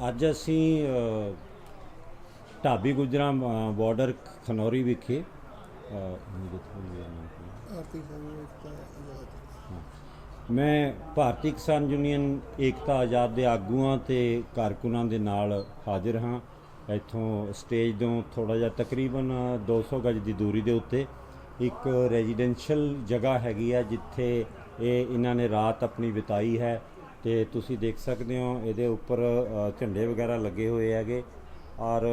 ਅੱਜ ਅਸੀਂ ਢਾਬੀ ਗੁਜਰਾਂ ਬਾਰਡਰ ਖਨੌਰੀ ਵਿਖੇ ਮੈਂ ਭਾਰਤੀ ਕਿਸਾਨ ਯੂਨੀਅਨ ਏਕਤਾ ਆਜ਼ਾਦ ਦੇ ਆਗੂਆਂ ਤੇ ਕਾਰਕੁਨਾਂ ਦੇ ਨਾਲ ਹਾਜ਼ਰ ਹਾਂ। ਇੱਥੋਂ ਸਟੇਜ ਤੋਂ ਥੋੜਾ ਜਿਹਾ ਤਕਰੀਬਨ 200 ਗਜ ਦੀ ਦੂਰੀ ਦੇ ਉੱਤੇ ਇੱਕ ਰੈਜ਼ੀਡੈਂਸ਼ੀਅਲ ਜਗ੍ਹਾ ਹੈਗੀ ਆ ਜਿੱਥੇ ਇਹ ਇਹਨਾਂ ਨੇ ਰਾਤ ਆਪਣੀ ਬਿਤਾਈ ਹੈ। ਤੇ ਤੁਸੀਂ ਦੇਖ ਸਕਦੇ ਹੋ ਇਹਦੇ ਉੱਪਰ ਝੰਡੇ ਵਗੈਰਾ ਲੱਗੇ ਹੋਏ ਹੈਗੇ ਔਰ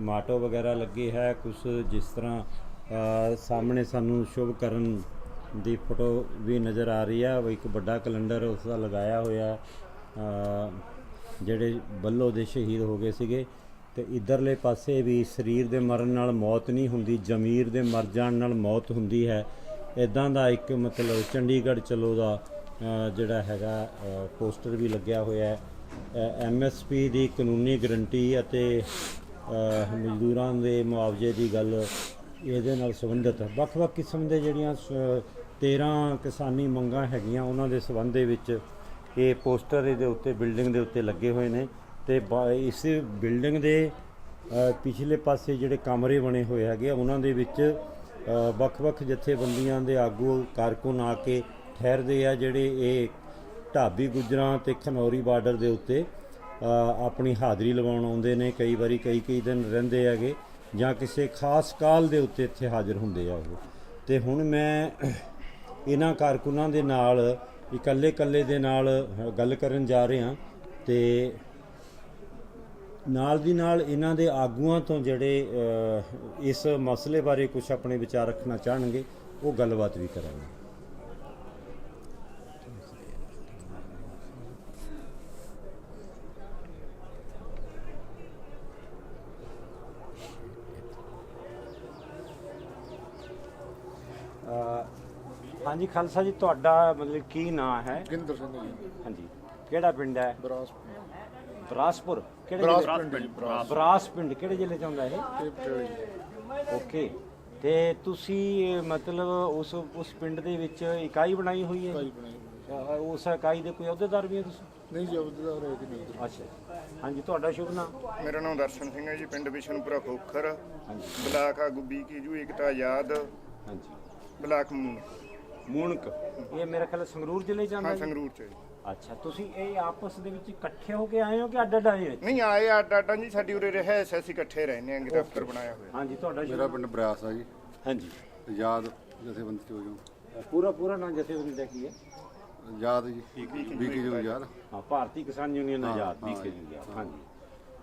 ਮਾਟੋ ਵਗੈਰਾ ਲੱਗੇ ਹੈ ਕੁਝ ਜਿਸ ਤਰ੍ਹਾਂ ਸਾਹਮਣੇ ਸਾਨੂੰ ਸ਼ੁਭ ਕਰਨ ਦੀ ਫੋਟੋ ਵੀ ਨਜ਼ਰ ਆ ਰਹੀ ਹੈ ਇੱਕ ਵੱਡਾ ਕੈਲੰਡਰ ਉਸ ਦਾ ਲਗਾਇਆ ਹੋਇਆ ਜਿਹੜੇ ਬੱਲੋ ਦੇ ਸ਼ਹੀਦ ਹੋ ਗਏ ਸੀਗੇ ਤੇ ਇਧਰਲੇ ਪਾਸੇ ਵੀ ਸਰੀਰ ਦੇ ਮਰਨ ਨਾਲ ਮੌਤ ਨਹੀਂ ਹੁੰਦੀ, ਜ਼ਮੀਰ ਦੇ ਮਰ ਜਾਣ ਨਾਲ ਮੌਤ ਹੁੰਦੀ ਹੈ। ਇਦਾਂ ਦਾ ਇੱਕ ਮਤਲਬ ਚੰਡੀਗੜ੍ਹ ਚਲੋ ਦਾ ਜਿਹੜਾ ਹੈਗਾ ਪੋਸਟਰ ਵੀ ਲੱਗਿਆ ਹੋਇਆ ਹੈ। ਐਮਐਸਪੀ ਦੀ ਕਾਨੂੰਨੀ ਗਰੰਟੀ ਅਤੇ ਮਜ਼ਦੂਰਾਂ ਦੇ ਮੁਆਵਜ਼ੇ ਦੀ ਗੱਲ ਇਹਦੇ ਨਾਲ ਸੰਬੰਧਿਤ ਵੱਖ-ਵੱਖ ਕਿਸਮ ਦੇ ਜਿਹੜੀਆਂ ਸ- 13 ਕਿਸਾਨੀ ਮੰਗਾਂ ਹੈਗੀਆਂ ਉਹਨਾਂ ਦੇ ਸੰਬੰਧ ਦੇ ਵਿੱਚ ਇਹ ਪੋਸਟਰ ਇਹਦੇ ਉੱਤੇ ਬਿਲਡਿੰਗ ਦੇ ਉੱਤੇ ਲੱਗੇ ਹੋਏ ਨੇ ਤੇ ਬ- ਇਸ ਬਿਲਡਿੰਗ ਦੇ ਪਿਛਲੇ ਪਾਸੇ ਜਿਹੜੇ ਕਮਰੇ ਬਣੇ ਹੋਏ ਹੈਗੇ ਆ, ਉਹਨਾਂ ਦੇ ਵਿੱਚ ਵੱਖ-ਵੱਖ ਜਥੇਬੰਦੀਆਂ ਦੇ ਆਗੂ ਕਾਰਕੁਨ ਆ ਕੇ ਠਹਿਰਦੇ ਆ ਜਿਹੜੇ ਇਹ ਢਾਬੀ ਗੁਜਰਾਂ ਤੇ ਖਨੌਰੀ ਬਾਰਡਰ ਦੇ ਉੱਤੇ ਆਪਣੀ ਹਾਜ਼ਰੀ ਲਵਾਉਣ ਆਉਂਦੇ ਨੇ, ਕਈ ਵਾਰੀ ਕਈ ਕਈ ਦਿਨ ਰਹਿੰਦੇ ਹੈਗੇ, ਜਾਂ ਕਿਸੇ ਖਾਸ ਕਾਲ ਦੇ ਉੱਤੇ ਇੱਥੇ ਹਾਜ਼ਰ ਹੁੰਦੇ ਆ ਉਹ। ਤੇ ਹੁਣ ਮੈਂ ਇਹਨਾਂ ਕਾਰਕੁਨਾਂ ਦੇ ਨਾਲ, ਇਕੱਲੇ ਇਕੱਲੇ ਦੇ ਨਾਲ ਗੱਲ ਕਰਨ ਜਾ ਰਿਹਾ, ਤੇ ਨਾਲ ਦੀ ਨਾਲ ਇਹਨਾਂ ਦੇ ਆਗੂਆਂ ਤੋਂ ਜਿਹੜੇ ਇਸ ਮਸਲੇ ਬਾਰੇ ਕੁਝ ਆਪਣੇ ਵਿਚਾਰ ਰੱਖਣਾ ਚਾਹਣਗੇ, ਉਹ ਗੱਲਬਾਤ ਵੀ ਕਰਾਂਗੇ। ਹਾਂਜੀ ਖਾਲਸਾ ਜੀ ਤੁਹਾਡਾ ਮਤਲਬ ਕੀ ਨਾਂ ਹੈ? ਗਿੰਦਰ ਸਿੰਘ ਜੀ। ਹਾਂਜੀ। ਕਿਹੜਾ ਪਿੰਡ ਹੈ? ਬਰਾਸ ਬਰਾਸਪੁਰ। ਕਿਹੜੇ ਬਰਾਸ ਜ਼ਿਲ੍ਹੇ? ਪਿੰਡ ਜੀ ਬਰਾਸ। ਬਰਾਸ ਪਿੰਡ ਕਿਹੜੇ ਜ਼ਿਲ੍ਹੇ ਚ ਆਉਂਦਾ ਇਹ? ਤੇ ਪਟਿਆਲੇ ਜੀ। ਓਕੇ। ਤੇ ਤੁਸੀਂ ਅਹ, ਮਤਲਬ ਉਸ ਉਸ ਪਿੰਡ ਦੇ ਵਿੱਚ ਇਕਾਈ ਬਣਾਈ ਹੋਈ ਹੈ? ਭਾਈ ਅਹ, ਉਸ ਇਕਾਈ ਦੇ ਕੋਈ ਅਹੁਦੇਦਾਰ ਵੀ ਹੈ ਤੁਸੀਂ? ਹੈ। ਨਹੀਂ ਜੀ ਅਬਦੁੱਲਾ ਰਹੇ ਕਿ ਨਹੀਂ। ਅੱਛਾ ਹਾਂਜੀ ਤੁਹਾਡਾ ਸ਼ੁਭ ਨਾਮ? ਮੇਰਾ ਨਾਮ ਦਰਸ਼ਨ ਸਿੰਘ ਹੈ ਜੀ ਪਿੰਡ ਬਿਸ਼ਨਪੁਰਾ ਖੋਖਰ। ਹਾਂਜੀ। ਬਲਾਕ ਆਗੂ ਬੀਕੀ ਜੂ ਏਕਤਾ ਆਜ਼ਾਦ ਹਾਂਜੀ। Block moon. ਮੂਣਕ ਇਹ ਮੇਰੇ ਖਿਆਲ ਸੰਗਰੂਰ ਜ਼ਿਲ੍ਹੇ ਚ ਆਉਂਦਾ ਹਾਂ ਸੰਗਰੂਰ ਚ ਅੱਛਾ ਤੁਸੀਂ ਇਹ ਆਪਸ ਦੇ ਵਿੱਚ ਇਕੱਠੇ ਹੋ ਕੇ ਆਏ ਹੋ ਕਿ ਅੱਡ ਅੱਡ ਆਏ ਨਹੀਂ ਆਏ ਆ ਡਾਟਾ ਜੀ ਸਾਡੀ ਉਰੇ ਰਿਹਾ ਹੈ, ਅਸੀਂ ਇਕੱਠੇ ਰਹਿੰਦੇ ਹਾਂ ਦਫ਼ਤਰ ਬਣਾਇਆ ਹੋਇਆ। ਹਾਂਜੀ ਤੁਹਾਡਾ ਮੇਰਾ ਪਿੰਡ ਬਰਾਸ ਆ ਜੀ। ਹਾਂਜੀ। ਆਜ਼ਾਦ ਜਥੇਬੰਦੀ ਚੋਂ ਜੋ ਪੂਰਾ ਪੂਰਾ ਨਾਮ ਜਥੇਬੰਦੀ ਦਾ ਕੀ ਹੈ? ਆਜ਼ਾਦ ਜੀ ਬੀਕੇ ਜੋ ਆਜ਼ਾਦ ਹਾਂ ਭਾਰਤੀ ਕਿਸਾਨ ਯੂਨੀਅਨ ਆਜ਼ਾਦ ਹਾਂ, ਬੀਕੇ ਜੀ। ਹਾਂਜੀ।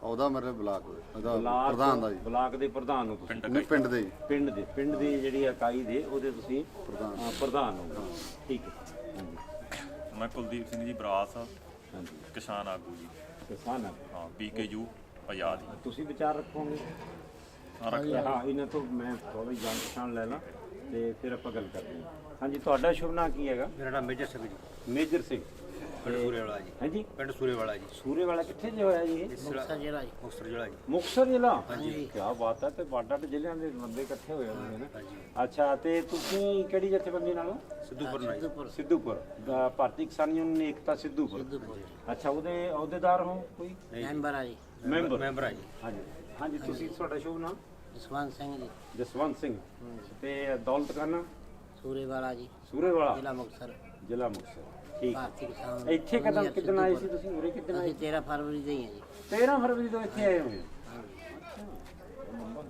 ਉਹਦਾ ਮੇਰੇ ਬਲਾਕ ਉਹਦਾ ਬਲਾਕ ਪ੍ਰਧਾਨ ਦਾ ਜੀ। ਬਲਾਕ ਦੇ ਪ੍ਰਧਾਨ ਹੋ ਤੁਸੀਂ। ਨਹੀਂ ਪਿੰਡ ਦੇ ਜੀ ਪਿੰਡ ਦੇ ਪਿੰਡ ਦੀ ਜਿਹੜੀ ਇਕਾਈ ਦੇ ਉਹਦੇ ਤੁਸੀਂ ਪ੍ਰਧਾਨ। ਹਾਂ, ਪ੍ਰਧਾਨ ਹੋ। ਠੀਕ ਹੈ। ਹਾਂਜੀ ਮੈਂ ਕੁਲਦੀਪ ਸਿੰਘ ਜੀ ਬਰਾਸ ਹਾਂਜੀ। ਕਿਸਾਨ ਆਗੂ ਜੀ। ਕਿਸਾਨ ਆ। ਹਾਂ ਬੀਕੇਯੂ ਆਜ਼ਾਦ। ਜੀ ਤੁਸੀਂ ਵਿਚਾਰ ਰੱਖੋਗੇ? ਹਾਂ, ਰੱਖ- ਹਾਂ ਇਹਨਾਂ ਤੋਂ ਮੈਂ ਥੋੜੀ ਜਾਣ ਪਛਾਣ ਲੈ ਲਾਂ ਤੇ ਫਿਰ ਆਪਾਂ ਗੱਲ ਕਰਦੇ ਹਾਂ। ਹਾਂਜੀ ਤੁਹਾਡਾ ਸ਼ੁਭ ਨਾਮ ਕੀ ਹੈਗਾ? ਮੇਰਾ ਨਾਮ ਮੇਜਰ ਸਿੰਘ ਜੀ। ਮੇਜਰ ਸਿੰਘ। ਪਿੰਡ ਸੂਰੇ ਵਾਲਾ ਜੀ। ਹਾਂਜੀ? ਪਿੰਡ ਸੂਰੇ ਵਾਲਾ ਜੀ। ਸੂਰੇ ਵਾਲਾ ਕਿੱਥੇ ਜੇ ਹੋਇਆ ਜੀ? ਇਹ ਮੁਕਤਸਰ ਜ਼ਿਲ੍ਹਾ ਜੀ। ਮੁਕਤਸਰ ਜ਼ਿਲ੍ਹਾ ਜੀ। ਮੁਕਤਸਰ ਜ਼ਿਲ੍ਹਾ? ਹਾਂਜੀ। ਕੀ ਬਾਤ ਹੈ ਤੇ ਬਾਡਾ ਤੇ ਜ਼ਿਲ੍ਹਿਆਂ ਦੇ ਬੰਦੇ ਇਕੱਠੇ ਹੋਏ ਹੋਏ ਨੇ। ਅੱਛਾ ਤੇ ਤੁਸੀਂ ਕਿਹੜੀ ਜਥੇਬੰਦੀ ਨਾਲ ਹੋ? ਸਿੱਧੂਪੁਰ ਨਾਲ ਜੀ। ਸਿੱਧੂਪੁਰ। ਦਾ ਭਾਰਤੀ ਕਿਸਾਨ ਯੂਨੀਅਨ ਏਕਤਾ ਸਿੱਧੂਪੁਰ। ਅੱਛਾ ਉਹਦੇ ਅਹੁਦੇਦਾਰ ਹੋ ਕੋਈ? ਮੈਂਬਰ ਆ ਜੀ। ਮੈਂਬਰ। ਮੈਂਬਰ ਆ ਜੀ। ਹਾਂਜੀ। ਹਾਂਜੀ ਤੁਸੀਂ ਤੁਹਾਡਾ ਸ਼ੁਭ ਨਾਮ? ਜਸਵੰਤ ਸਿੰਘ ਜੀ। ਜਸਵੰਤ ਸਿੰਘ। ਤੇ ਦੌਲਤ ਖਾਨਾ ਸੂਰੇ ਵਾਲਾ ਜੀ। ਸੂਰੇ ਵਾਲਾ ਜ਼ਿਲ੍ਹਾ ਮੁਕਤਸਰ। ਜ਼ਿਲ੍ਹਾ ਮੁਕਤਸਰ। ਠੀਕ। ਭਾਰਤੀ ਕਿਸਾਨ ਇੱਥੇ ਕਦਮ ਕਿਦਨ ਆਏ ਸੀ ਤੁਸੀਂ? ਉਰੇ ਕਿਦਨ ਆਏ ਅਸੀਂ 13 ਫਰਵਰੀ ਦੇ ਹੀ ਆ ਜੀ। 13 ਫਰਵਰੀ ਤੋਂ ਇੱਥੇ ਆਏ ਹੋਏ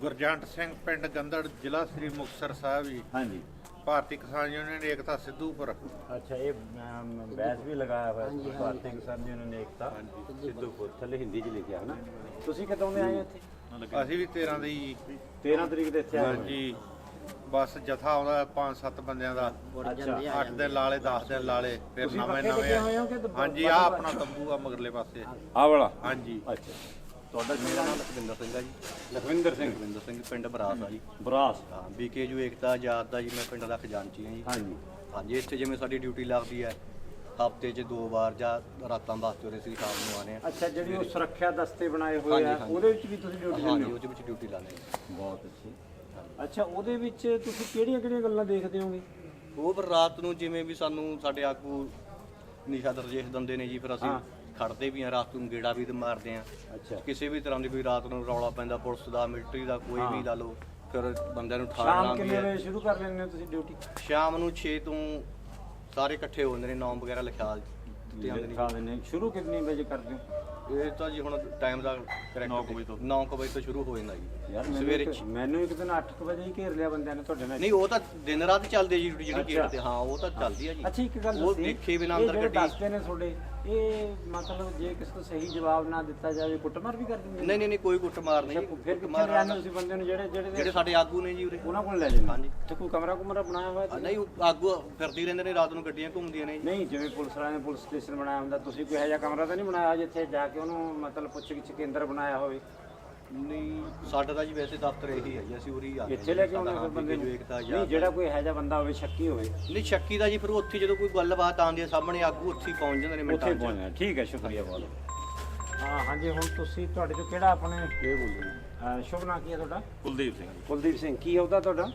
ਗੁਰਜੰਟ ਸਿੰਘ ਪਿੰਡ ਗੰਦੜ ਜ਼ਿਲ੍ਹਾ ਸ੍ਰੀ ਮੁਕਤਸਰ ਸਾਹਿਬ ਜੀ। ਹਾਂਜੀ। ਭਾਰਤੀ ਕਿਸਾਨ ਯੂਨੀਅਨ ਏਕਤਾ ਸਿੱਧੂਪੁਰ ਅੱਛਾ ਇਹ ਅਮ, ਬੈਚ ਵੀ ਲਗਾਇਆ ਹੋਇਆ ਸੀ ਭਾਰਤੀ ਕਿਸਾਨ ਯੂਨੀਅਨ ਏਕਤਾ। ਸਿੱਧੂਪੁਰ ਥੱਲੇ ਹਿੰਦੀ 'ਚ ਲਿਖਿਆ ਹੈ ਨਾ ਤੁਸੀਂ ਕਦੋਂ ਦੇ ਆਏ ਹੋ ਇੱਥੇ? ਅਸੀਂ ਵੀ 13 ਦੇ ਜੀ 13 ਤਰੀਕ ਦੇ ਇੱਥੇ ਆਏ ਹੋਏ। ਹੋ। ਹਾਂਜੀ। ਬਸ ਜਥਾ ਆਉਂਦਾ 5-7 ਬੰਦਿਆਂ ਦਾ। ਆ 8 ਦਿਨ ਲਾਲੇ 10 ਦਿਨ ਲਾਲੇ ਫਿਰ ਨਵੇਂ ਨਵੇਂ ਹਾਂਜੀ ਆ ਆਪਣਾ ਤੰਬੂ ਆ ਮਗਰਲੇ ਪਾਸੇ। ਆਹ ਵਾਲਾ? ਹਾਂਜੀ। ਅੱਛਾ। ਤੁਹਾਡਾ ਮੇਰਾ ਨਾਮ? ਲਖਵਿੰਦਰ ਸਿੰਘ ਆ ਜੀ। ਲਖਵਿੰਦਰ ਸਿੰਘ। ਲਖਵਿੰਦਰ ਸਿੰਘ ਪਿੰਡ ਬਰਾਸ ਆ ਜੀ। ਬਰਾਸ। ਹਾਂ ਬੀਕੇਯੂ ਏਕਤਾ ਆਜ਼ਾਦ ਦਾ ਜੀ ਮੈਂ ਪਿੰਡ ਦਾ ਖਜ਼ਾਨਚੀ ਆ ਜੀ। ਹਾਂਜੀ। ਹਾਂਜੀ ਇੱਥੇ ਜਿਵੇਂ ਸਾਡੀ ਡਿਊਟੀ ਲੱਗਦੀ ਹੈ ਹਫ਼ਤੇ 'ਚ ਦੋ ਵਾਰ ਜਾਂ ਰਾਤਾਂ ਵਾਸਤੇ ਉਰੇ ਅਸੀਂ ਸ਼ਾਮ ਨੂੰ ਆਨੇ ਆ। ਅੱਛਾ ਜਿਹੜੀ ਉਹ ਸੁਰੱਖਿਆ ਦਸਤੇ ਬਣਾਏ ਹੋਏ ਹਾਂਜੀ, ਆ ਹਾਂਜੀ। ਉਹਦੇ ਵਿੱਚ ਵੀ ਤੁਸੀਂ ਡਿਊਟੀ ਹਾਂਜੀ ਲੈਂਦੇ ਹੋ? ਉਹਦੇ ਵਿੱਚ ਡਿਊਟੀ ਜੀ ਬਹੁਤ ਅੱਛੀ। ਅੱਛਾ ਉਹਦੇ ਵਿੱਚ ਤੁਸੀਂ ਕਿਹੜੀਆਂ ਕਿਹੜੀਆਂ ਗੱਲਾਂ ਦੇਖਦੇ ਹੋਗੇ? ਉਹ ਫਿਰ ਰਾਤ ਨੂੰ ਜਿਵੇਂ ਵੀ ਸਾਨੂੰ ਸਾਡੇ ਆਗੂ ਨਿਸ਼ਾ ਦਰਜੇਸ਼ ਦਿੰਦੇ ਨੇ ਜੀ ਫਿਰ ਅਸੀਂ ਹਾਂ। ਖੜਦੇ ਵੀ ਆ ਰਾਤ ਨੂੰ ਗੇੜਾ ਵੀ ਤੇ ਮਾਰਦੇ ਆ ਅੱਛਾ। ਕਿਸੇ ਵੀ ਤਰ੍ਹਾਂ ਦੀ ਕੋਈ ਰਾਤ ਨੂੰ ਰੌਲਾ ਪੈਂਦਾ ਪੁਲਿਸ ਦਾ ਮਿਲਟਰੀ ਦਾ ਕੋਈ ਵੀ ਲਾ ਲਓ ਫਿਰ ਬੰਦਿਆਂ ਨੂੰ ਠਾਣ ਸ਼ਾਮ ਲਾਉਂਦੀ ਕਿੰਨੇ ਹੈ। ਵਜੇ ਸ਼ੁਰੂ ਕਰ ਲੈਂਦੇ ਹੋ ਤੁਸੀਂ ਡਿਊਟੀ? ਸ਼ਾਮ ਨੂੰ 6 ਤੋਂ ਸਾਰੇ ਇਕੱਠੇ ਹੋ ਜਾਂਦੇ ਨੇ ਨਾਮ ਵਗੈਰਾ ਲਿਖਾ ਦਿੱਤੇ ਜਾਂਦੇ ਦਿੰਦੇ ਹੋ। ਸ਼ੁਰੂ ਕਿੰਨੇ ਵਜੇ ਕਰਦੇ ਹੋ? ਇਹ ਤਾਂ ਜੀ ਹੁਣ ਟਾਈਮ ਦਾ ਨੌ ਕੁ ਵਜੇ ਤੋਂ। 9 ਵਜੇ ਤੋਂ ਸ਼ੁਰੂ ਹੋ ਜਾਂਦਾ ਜੀ। ਸਵੇਰੇ ਮੈਨੂੰ ਇੱਕ ਦਿਨ 8 ਵਜੇ ਹੀ ਘੇਰ ਲਿਆ ਬੰਦਿਆਂ ਨੇ ਤੁਹਾਡੇ ਨਾਲ। ਨਹੀਂ ਉਹ ਤਾਂ ਦਿਨ ਰਾਤ ਚੱਲਦੇ ਜੀ ਜਿਹੜੀ ਅੱਛਾ। ਗੇਟ ਤੇ ਹਾਂ ਉਹ ਤਾਂ ਚੱਲਦੀ ਆ ਜੀ। ਅੱਛਾ ਇੱਕ ਗੱਲ ਉਹ ਦੱਸੀ। ਦੇਖੇ ਬਿਨਾਂ ਇਹ ਅੰਦਰ ਜਿਹੜੇ ਗੱਡੀ ਦੱਸਦੇ ਨੇ ਤੁਹਾਡੇ ਇਹ ਮਤਲਬ ਜੇ ਕਿਸੇ ਤੋਂ ਸਹੀ ਜਵਾਬ ਨਾ ਦਿੱਤਾ ਜਾਵੇ ਕੁੱਟਮਾਰ ਵੀ ਕਰ ਦਿੰਦੇ ਨੇ? ਨਹੀਂ ਨਹੀਂ ਨਹੀਂ ਕੋਈ ਕੁੱਟਮਾਰ ਨਹੀਂ। ਅੱਛਾ, ਫਿਰ ਕਿੱਥੇ ਕੁੱਟਮਾਰ ਲਿਆਉਂਦੇ ਤੁਸੀਂ ਬੰਦੇ ਨੂੰ? ਜਿਹੜੇ ਜਿਹੜੇ ਜਿਹੜੇ ਸਾਡੇ ਆਗੂ ਨੇ ਜੀ ਉਰੇ। ਉਹਨਾਂ ਕੋਲ ਲੈ ਜਾਂਦੇ ਹਾਂਜੀ। ਤੇ ਕੋਈ ਕਮਰਾ ਕੁਮਰਾ ਬਣਾਇਆ ਹੋਇਆ ਆ, ਤੇ ਨਹੀਂ ਉਹ ਆਗੂ ਫਿਰਦੀ ਰਹਿੰਦੇ ਨੇ ਰਾਤ ਨੂੰ ਗੱਡੀਆਂ ਘੁੰਮਦੀਆਂ ਨੇ ਜੀ। ਨਹੀਂ ਜਿਵੇਂ ਪੁਲਿਸ ਵਾਲਿਆਂ ਨੇ ਪੁਲਿਸ ਸਟੇਸ਼ਨ ਬਣਾਇਆ ਹੁੰਦਾ ਤੁਸੀਂ ਕੋਈ ਇਹੋ ਜਿਹਾ ਕਮਰਾ ਤਾਂ ਨਹੀਂ ਬਣਾਇਆ ਜਿੱਥੇ ਜਾ ਕੇ ਉਹਨੂੰ ਮਤਲਬ ਪੁੱਛ ਗਿੱਛ ਕੇਂਦਰ ਬਣਾਇਆ ਹੋਵੇ? ਨਹੀਂ ਸਾਡਾ ਤਾਂ ਜੀ ਵੈਸੇ ਦਫ਼ਤਰ ਇਹੀ ਹੈ ਜੀ ਅਸੀਂ ਉਰੀ ਆ ਇੱਥੇ ਲੈ ਕੇ ਆਉਂਦੇ ਫਿਰ ਬੰਦੇ ਨੂੰ? ਵੇਖਦਾ ਨਹੀਂ ਜਿਹੜਾ ਕੋਈ ਇਹੋ ਜਿਹਾ ਬੰਦਾ ਹੋਵੇ ਸ਼ੱਕੀ ਹੋਵੇ। ਨਹੀਂ ਸ਼ੱਕੀ ਦਾ ਜੀ ਫਿਰ ਉੱਥੇ ਜਦੋਂ ਕੋਈ ਗੱਲਬਾਤ ਆਉਂਦੀ ਹੈ ਸਾਹਮਣੇ ਆਗੂ ਉੱਥੇ ਹੀ ਪਹੁੰਚ ਜਾਂਦੇ ਨੇ ਉੱਥੇ ਮਿੰਟਾਂ 'ਚ ਪਹੁੰਚਣਾ ਠੀਕ ਹੈ ਸ਼ੁਕਰੀਆ ਬਹੁਤ। ਹਾਂ ਹਾਂਜੀ ਹੁਣ ਤੁਸੀਂ ਤੁਹਾਡੇ ਚੋਂ ਕਿਹੜਾ ਆਪਣੇ ਇਹ ਬੋਲੋ ਸ਼ੁਭ ਨਾਂ ਕੀ ਹੈ ਤੁਹਾਡਾ? ਕੁਲਦੀਪ ਸਿੰਘ ਜੀ। ਕੁਲਦੀਪ ਸਿੰਘ ਕੀ ਉਹਦਾ ਤੁਹਾਡਾ?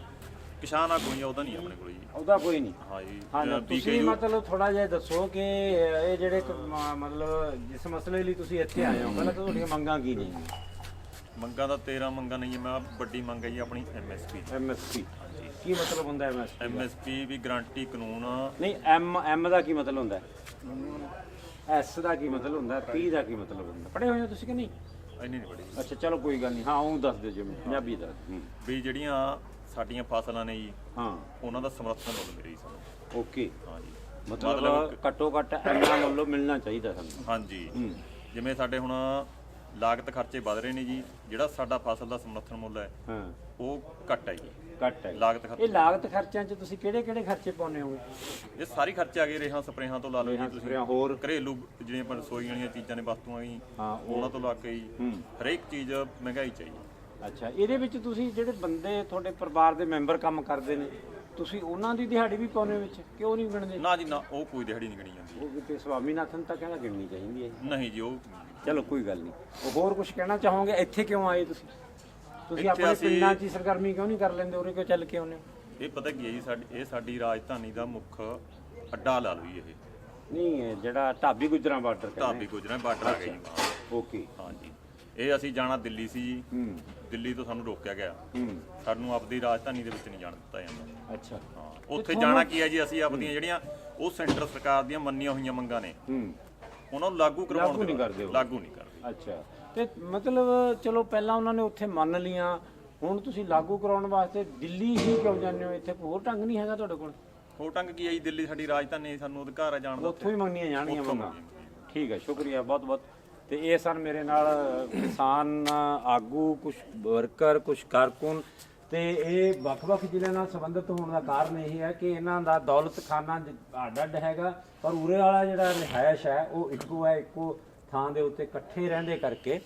ਕਿਸਾਨ ਆ ਕੋਈ ਉਹਦਾ ਨਹੀਂ ਆਪਣੇ ਕੋਲ ਜੀ। ਉਹਦਾ ਕੋਈ ਨਹੀਂ। ਹਾਂ ਜੀ ਹਾਂ ਨਾ, ਅ, ਤੁਸੀਂ ਮਤਲਬ ਥੋੜਾ ਜਿਹਾ ਦੱਸੋ ਕਿ ਇਹ ਜਿਹੜੇ ਕ- ਮ- ਮਤਲਬ ਜਿਸ ਮਸਲੇ ਲਈ ਤੁਸੀਂ ਇੱਥੇ ਆਏ ਹੋ ਪਹਿਲਾਂ ਤਾਂ ਤੁਹਾਡੀਆਂ ਮੰਗਾਂ ਕੀ ਨੇ? ਮੰਗਾਂ ਦਾ 13 ਮੰਗਾਂ ਨਹੀਂ ਹੈ, ਮੈਂ ਵੱਡੀ ਮੰਗ ਹੈ ਜੀ ਆਪਣੀ ਐਮਐਸਪੀ ਐਮਐਸਪੀ ਕੀ ਮਤਲਬ ਹੁੰਦਾ ਐਮਐਸਪੀ ਐਮਐਸਪੀ ਵੀ ਗਾਰੰਟੀ ਕਾਨੂੰਨ। ਨਹੀਂ ਐਮ ਐਮ ਦਾ ਕੀ ਮਤਲਬ ਹੁੰਦਾ? ਐਸ ਦਾ ਕੀ ਮਤਲਬ ਹੁੰਦਾ? ਪੀ ਦਾ ਕੀ ਮਤਲਬ ਹੁੰਦਾ? ਪੜ੍ਹੇ ਹੋਏ ਹੋ ਤੁਸੀਂ ਕਿ ਨਹੀਂ? ਇੰਨੀ ਨਹੀਂ ਬੜੀ ਅੱਛਾ ਚਲੋ ਕੋਈ ਗੱਲ ਨਹੀਂ। ਹਾਂ ਉਹ ਦੱਸ ਦਿਓ ਜਿਵੇਂ ਪੰਜਾਬੀ ਦਾ। ਹੂੰ। ਵੀ ਜਿਹੜੀਆਂ ਸਾਡੀਆਂ ਫਸਲਾਂ ਨੇ ਜੀ ਹਾਂ। ਉਹਨਾਂ ਦਾ ਸਮਰਥਨ ਮੁੱਲ ਮਿਲੇ ਜੀ ਸਾਨੂੰ। ਓਕੇ। ਹਾਂ ਜੀ ਮਤਲਬ ਘੱਟੋ ਘੱਟ ਐਨਾ ਮੁੱਲ ਮਿਲਣਾ ਚਾਹੀਦਾ ਸਾਨੂੰ। ਹਾਂਜੀ। ਹੂੰ। ਜਿਵੇਂ ਸਾਡੇ ਹੁਣ ਲਾਗਤ ਖਰਚੇ ਵਧ ਰਹੇ ਨੇ ਜੀ ਜਿਹੜਾ ਸਾਡਾ ਫਸਲ ਦਾ ਸਮਰਥਨ ਮੁੱਲ ਹੈ ਹਾਂ। ਉਹ ਘੱਟ ਹੈ ਜੀ। ਘੱਟ ਹੈ। ਲਾਗਤ ਖਰਚੇ ਇਹ ਲਾਗਤ ਖਰਚਿਆਂ 'ਚ ਤੁਸੀਂ ਕਿਹੜੇ ਕਿਹੜੇ ਖਰਚੇ ਪਾਉਂਦੇ ਹੋਗੇ ਇਹ ਸਾਰੀ ਖਰਚੇ ਆ ਗਏ ਰੇਹਾਂ ਸਪਰੇਹਾਂ ਤੋਂ ਲਾ ਲਓ ਜੀ ਤੁਸੀਂ। ਸਪਰੇਆਂ, ਹੋਰ? ਘਰੇਲੂ ਜਿਹੜੀਆਂ ਆਪਾਂ ਰਸੋਈ ਵਾਲੀਆਂ ਚੀਜ਼ਾਂ ਨੇ ਵਸਤੂਆਂ ਜੀ ਹਾਂ, ਉਹ- ਉਹਨਾਂ ਤੋਂ ਲਾ ਕੇ ਜੀ। ਹਰੇਕ ਚੀਜ਼ ਮਹਿੰਗਾਈ ਚਾਹੀਦੀ ਅੱਛਾ। ਇਹਦੇ ਵਿੱਚ ਤੁਸੀਂ ਜਿਹੜੇ ਬੰਦੇ ਤੁਹਾਡੇ ਪਰਿਵਾਰ ਦੇ ਮੈਂਬਰ ਕੰਮ ਕਰਦੇ ਨੇ ਤੁਸੀਂ ਉਹਨਾਂ ਦੀ ਦਿਹਾੜੀ ਵੀ ਪਾਉਂਦੇ ਹੋ ਵਿੱਚ? ਕਿ ਉਹ ਨਹੀਂ ਗਿਣਦੇ? ਨਾ ਜੀ ਨਾ ਉਹ ਕੋਈ ਦਿਹਾੜੀ ਨਹੀਂ ਗਣੀ ਜਾਂਦੀ। ਉਹ ਕਿਤੇ ਸਵਾਮੀਨਾਥਨ ਤਾਂ ਕਹਿੰਦਾ ਗਿਣਨੀ ਚਾਹੀਦੀ ਹੈ। ਨਹੀਂ ਜੀ ਉਹ ਚਲੋ ਕੋਈ ਗੱਲ ਨਹੀਂ। ਉਹ ਹੋਰ ਕੁਝ ਕਹਿਣਾ ਚਾਹੋਗੇ? ਇੱਥੇ ਕਿਉਂ ਆਏ ਤੁਸੀਂ? ਤੁਸੀਂ ਇੱਥੇ ਆਪਣੇ ਅਸੀਂ- ਪਿੰਡਾਂ 'ਚ ਹੀ ਸਰਗਰਮੀ ਕਿਉਂ ਨਹੀਂ ਕਰ ਲੈਂਦੇ? ਉਰੇ ਕਿਉਂ ਚੱਲ ਕੇ ਆਉਂਦੇ ਹੋ? ਇਹ ਪਤਾ ਕੀ ਹੈ ਜੀ ਸਾਡੀ ਇਹ ਸਾਡੀ ਰਾਜਧਾਨੀ ਦਾ ਮੁੱਖ ਅੱਡਾ ਲਾ ਲਓ ਜੀ ਇਹ। ਨਹੀਂ ਇਹ ਜਿਹੜਾ ਢਾਬੀ ਗੁਜਰਾਂ ਬਾਰਡਰ ਢਾਬੀ ਗੁਜਰਾਂ ਬਾਰਡਰ ਆ ਗਿਆ ਜੀ ਹਾਂ। ਓਕੇ। ਹਾਂਜੀ ਇਹ ਅਸੀਂ ਜਾਣਾ ਦਿੱਲੀ ਸੀ ਜੀ। ਹੂੰ। ਦਿੱਲੀ ਤੋਂ ਸਾਨੂੰ ਰੋਕਿਆ ਗਿਆ। ਹੂੰ। ਸਾਨੂੰ ਆਪਦੀ ਰਾਜਧਾਨੀ ਦੇ ਵਿੱਚ ਨਹੀਂ ਜਾਣ ਦਿੱਤਾ ਜਾਂਦਾ। ਅੱਛਾ। ਹਾਂ ਉੱਥੇ ਜਾਣਾ ਕੀ ਹੈ ਜੀ? ਅਸੀਂ ਆਪਦੀਆਂ ਜਿਹੜੀਆਂ ਉਹ ਸੈਂਟਰ ਸਰਕਾਰ ਦੀਆਂ ਮੰਨੀਆਂ ਹੋਈਆਂ ਮੰਗਾਂ ਨੇ। ਹੂੰ। ਉਹਨਾਂ ਨੂੰ ਲਾਗੂ ਕਰਵਾਉਣ ਲਾਗੂ ਨਹੀਂ ਕਰਦੇ ਉਹ। ਲਾਗੂ ਨਹੀਂ ਕਰਦੇ। ਅੱਛਾ। ਤੇ ਮਤਲਬ ਚਲੋ ਪਹਿਲਾਂ ਉਹਨਾਂ ਨੇ ਉੱਥੇ ਮੰਨ ਲੀਆਂ ਹੁਣ ਤੁਸੀਂ ਲਾਗੂ ਕਰਾਉਣ ਵਾਸਤੇ ਦਿੱਲੀ ਹੀ ਕਿਉਂ ਜਾਂਦੇ ਹੋ? ਇੱਥੇ ਹੋਰ ਢੰਗ ਨਹੀਂ ਹੈਗਾ ਤੁਹਾਡੇ ਕੋਲ? ਹੋ ਟੰਗ ਕੀ ਹੈ ਜੀ? ਦਿੱਲੀ ਸਾਡੀ ਰਾਜਧਾਨੀ ਹੈ, ਸਾਨੂੰ ਅਧਿਕਾਰ ਹੈ ਜਾਣ ਦਾ ਉੱਥੋਂ ਹੀ ਮੰਗਣੀਆਂ ਜਾਣਗੀਆਂ ਮੰਗਾਂ। ਠੀਕ ਹੈ ਸ਼ੁਕਰੀਆ ਬਹੁਤ ਬਹੁਤ ਤੇ ਇਹ ਸਨ ਮੇਰੇ ਨਾਲ ਕਿਸਾਨ, ਆਗੂ ਕੁਝ ਵਰਕਰ ਕੁਝ ਕਾਰਕੁਨ ਤੇ ਇਹ ਵੱਖ-ਵੱਖ ਜ਼ਿਲ੍ਹਿਆਂ ਨਾਲ ਸੰਬੰਧਿਤ ਹੋਣ ਦਾ ਕਾਰਨ ਇਹ ਹੈ ਕਿ ਇਹਨਾਂ ਦਾ ਦੌਲਤਖਾਨਾ ਅੱਡ-ਅੱਡ ਹੈਗਾ ਪਰ ਉਰੇ ਵਾਲਾ ਜਿਹੜਾ ਰਿਹਾਇਸ਼ ਹੈ ਉਹ ਇੱਕੋ ਹੈ, ਇੱਕੋ ਥਾਂ ਦੇ ਉੱਤੇ ਇਕੱਠੇ ਰਹਿੰਦੇ ਕਰਕੇ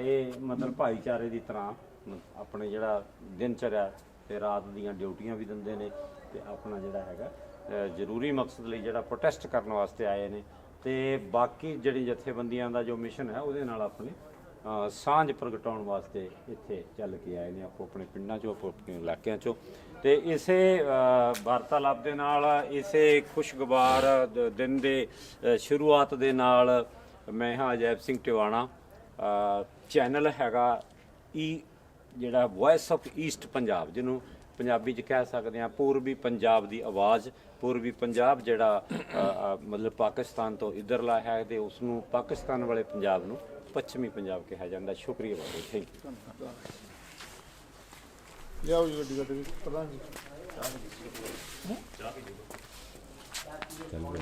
ਇਹ ਮਤਲਬ ਭਾਈਚਾਰੇ ਦੀ ਤਰ੍ਹਾਂ ਆਪਣੇ ਜਿਹੜਾ ਦਿਨਚਰਿਆ ਤੇ ਰਾਤ ਦੀਆਂ ਡਿਊਟੀਆਂ ਵੀ ਦਿੰਦੇ ਨੇ ਤੇ ਆਪਣਾ ਜਿਹੜਾ ਹੈਗਾ ਜ਼ਰੂਰੀ ਮਕਸਦ ਲਈ ਜਿਹੜਾ ਪ੍ਰੋਟੈਸਟ ਕਰਨ ਵਾਸਤੇ ਆਏ ਨੇ। ਤੇ ਬਾਕੀ ਜਿਹੜੀ ਜਥੇਬੰਦੀਆਂ ਦਾ ਜੋ ਮਿਸ਼ਨ ਹੈ, ਉਹਦੇ ਨਾਲ ਆਪਣੇ ਸਾਂਝ ਪ੍ਰਗਟਾਉਣ ਵਾਸਤੇ ਇੱਥੇ ਚੱਲ ਕੇ ਆਏ ਨੇ। ਆਪੋ ਆਪਣੇ ਪਿੰਡਾਂ ਚੋਂ, ਆਪੋ ਆਪਣੇ ਇਲਾਕਿਆਂ ਚੋਂ। ਤੇ ਇਸੇ ਵਾਰਤਾਲਾਪ ਦੇ ਨਾਲ, ਇਸੇ ਖੁਸ਼ਗਵਾਰ ਦਿਨ ਦੇ ਸ਼ੁਰੂਆਤ ਦੇ ਨਾਲ ਮੈਂ ਹਾਂ ਅਜੈਬ ਸਿੰਘ ਟਿਵਾਣਾ ਚੈਨਲ ਹੈਗਾ ਈ ਜਿਹੜਾ ਵੌਇਸ ਆਫ ਈਸਟ ਪੰਜਾਬ, ਜਿਹਨੂੰ ਪੰਜਾਬੀ ਚ ਕਹਿ ਸਕਦੇ ਆ ਪੂਰਬੀ ਪੰਜਾਬ ਦੀ ਆਵਾਜ਼ ਪੂਰਬੀ ਪੰਜਾਬ ਜਿਹੜਾ ਮਤਲਬ ਪਾਕਿਸਤਾਨ ਤੋਂ ਇਧਰਲਾ ਹੈ ਤੇ ਉਸ ਨੂੰ ਪਾਕਿਸਤਾਨ ਵਾਲੇ ਪੰਜਾਬ ਨੂੰ ਪੱਛਮੀ ਪੰਜਾਬ ਕਿਹਾ ਜਾਂਦਾ। ਸ਼ੁਕਰੀਆ ਬਹੁਤ ਥੈਂਕ ਯੂ। ਲਿਆਓ ਜੀ ਗੱਡੀ ਗੱਡੀ ਪ੍ਰਧਾਨ ਜੀ ਚਲੋ